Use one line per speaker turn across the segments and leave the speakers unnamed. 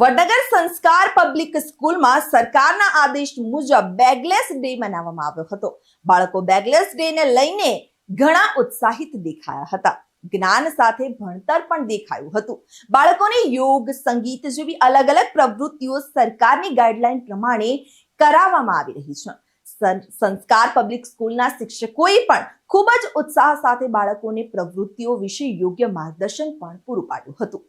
વડનગર સંસ્કાર પબ્લિક સ્કૂલમાં સરકારના આદેશ મુજબ બેગલેસ ડે મનાવવામાં આવ્યો હતો. બાળકો બેગલેસ ડે ને લઈને ઘણા ઉત્સાહિત દેખાયા હતા. જ્ઞાન સાથે ભણતર પણ દેખાયું હતું. બાળકોને યોગ, સંગીત જેવી અલગ અલગ પ્રવૃત્તિઓ સરકારની ગાઈડલાઈન પ્રમાણે કરાવવામાં આવી રહી છે. સંસ્કાર પબ્લિક સ્કૂલના શિક્ષકોએ પણ ખૂબ જ ઉત્સાહ સાથે બાળકોને પ્રવૃત્તિઓ વિશે યોગ્ય માર્ગદર્શન પણ પૂરું પાડ્યું હતું.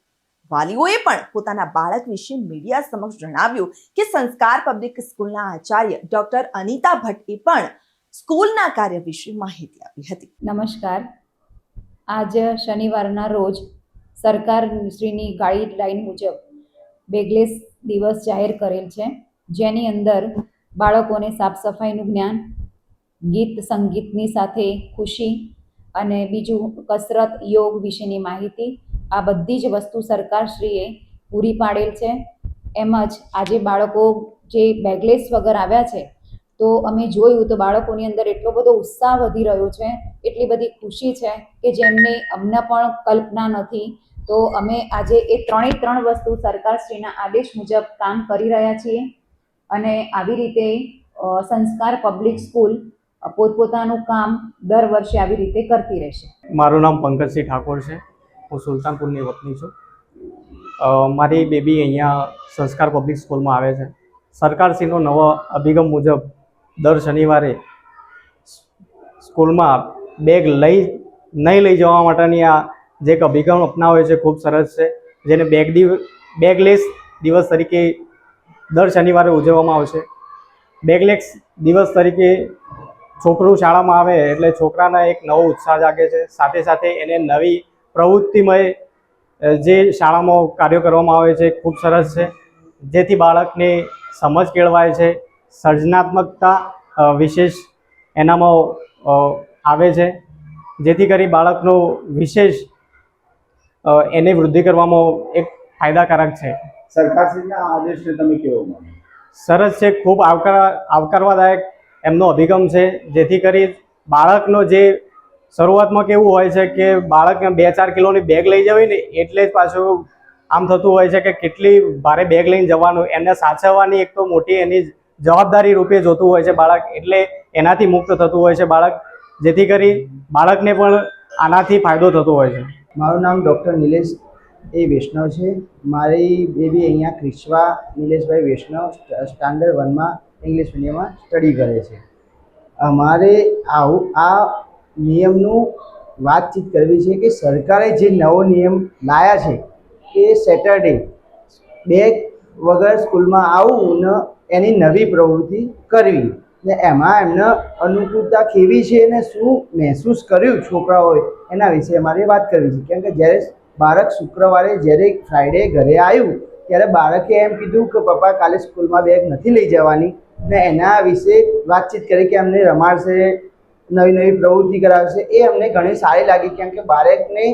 વાલીઓએ પણ પોતાના બાળક વિશે મીડિયા સમક્ષ જણાવ્યું કે સંસ્કાર પબ્લિક સ્કૂલના આચાર્ય ડોક્ટર અનિતા ભટ્ટે પણ સ્કૂલના કાર્ય વિશે માહિતી આપી હતી.
નમસ્કાર. આજ શનિવારના રોજ સરકાર શ્રીની ગાઈડલાઈન મુજબ બેગલેસ દિવસ જાહેર કરેલ છે, જેની અંદર બાળકોને સાફ સફાઈનું જ્ઞાન, ગીત સંગીતની સાથે ખુશી અને બીજું કસરત યોગ વિશેની માહિતી આ બધી જ વસ્તુ સરકારશ્રીએ પૂરી પાડેલ છે. એમ જ આજે બાળકો જે બેગલેસ વગર આવ્યા છે, તો અમે જોયું તો બાળકોની અંદર એટલો બધો ઉત્સાહ વધી રહ્યો છે, એટલી બધી ખુશી છે કે જેમને અમને પણ કલ્પના નથી. તો અમે આજે એ ત્રણે ત્રણ વસ્તુ સરકારશ્રીના આદેશ મુજબ કામ કરી રહ્યા છીએ અને આવી રીતે સંસ્કાર પબ્લિક સ્કૂલ પોતપોતાનું કામ દર વર્ષે આવી રીતે કરતી રહેશે.
મારું નામ પંકજસિંહ ઠાકોર છે. હું સુલતાનપુરની વતની છું. મારી બેબી અહીંયા સંસ્કાર પબ્લિક સ્કૂલમાં આવે છે. સરકારશ્રીનો નવો અભિગમ મુજબ દર શનિવારે સ્કૂલમાં બેગ લઈ, નહીં લઈ જવા માટેની આ જે એક અભિગમ અપનાવે છે ખૂબ સરસ છે. જેને બેગ દિવ, બેગલેસ દિવસ તરીકે દર શનિવારે ઉજવવામાં આવશે બેગલેસ દિવસ તરીકે છોકરું શાળામાં આવે એટલે છોકરાના એક નવો ઉત્સાહ જાગે છે. સાથે સાથે એને નવી પ્રવૃત્તિમય જે શાળામાં કાર્યો કરવામાં આવે છે ખૂબ સરસ છે. જેથી બાળકને સમજ કેળવાય છે સર્જનાત્મકતા વિશેષ એનામાં આવે છે. જેથી કરી બાળકનો વિશેષ એને વૃદ્ધિ કરવામાં એક ફાયદાકારક છે.
સરકારશ્રીના આદેશને તમે કેવો માનો?
સરસ છે ખૂબ આવકાર આવકારવાદાયક એમનો અભિગમ છે. જેથી કરી બાળકનો જે શરૂઆતમાં કેવું હોય છે કે બાળકને બે ચાર કિલોની બેગ લઈ જવી ને એટલે જ પાછું આમ થતું હોય છે કે કેટલી ભારે બેગ લઈને જવાનું, એને સાચવવાની એક તો મોટી એની જવાબદારી રૂપે જોતું હોય છે બાળક, એટલે એનાથી મુક્ત થતું હોય છે બાળક, જેથી કરી બાળકને પણ આનાથી ફાયદો થતો હોય છે.
મારું નામ ડૉક્ટર નિલેશ એ વૈષ્ણવ છે. મારી બેબી અહીંયા ક્રિશ્વા નિલેશભાઈ વૈષ્ણવ સ્ટાન્ડર્ડ વનમાં ઇંગ્લિશ મીડિયમમાં સ્ટડી કરે છે. અમારે આવું, આ નિયમનું વાતચીત કરવી છે કે સરકારે જે નવો નિયમ લાયા છે એ સેટરડે બેગ વગર સ્કૂલમાં આવવું ને એની નવી પ્રવૃત્તિ કરવી. ને એમાં એમને અનુકૂળતા કેવી છે ને શું મહેસૂસ કર્યું છોકરાઓએ એના વિશે અમારે વાત કરવી છે. કેમ કે જ્યારે બાળક શુક્રવારે જ્યારે ફ્રાઈડે ઘરે આવ્યું, ત્યારે બાળકે એમ કીધું કે પપ્પા કાલે સ્કૂલમાં બેગ નથી લઈ જવાની. ને એના વિશે વાતચીત કરી કે અમને રમાડશે નવી નવી પ્રવૃત્તિ કરાવશે. એ અમને ઘણી સારી લાગી, કેમ કે બાળકને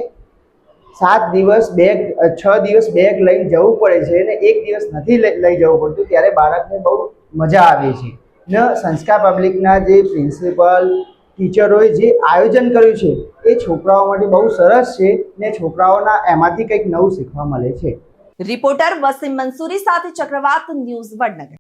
સાત દિવસ બેગ છ દિવસ બેગ લઈને જવું પડે છે અને એક દિવસ નથી લઈ જવું પડતું, ત્યારે બાળકને બહુ મજા આવે છે. ને, સંસ્કાર પબ્લિકના જે પ્રિન્સિપલ, ટીચરોએ જે આયોજન કર્યું છે, એ છોકરાઓ માટે બહુ સરસ છે ને છોકરાઓના એમાંથી કંઈક નવું શીખવા મળે છે.
રિપોર્ટર વસીમ મંસૂરી સાથે ચક્રવાત ન્યૂઝ વડનગર.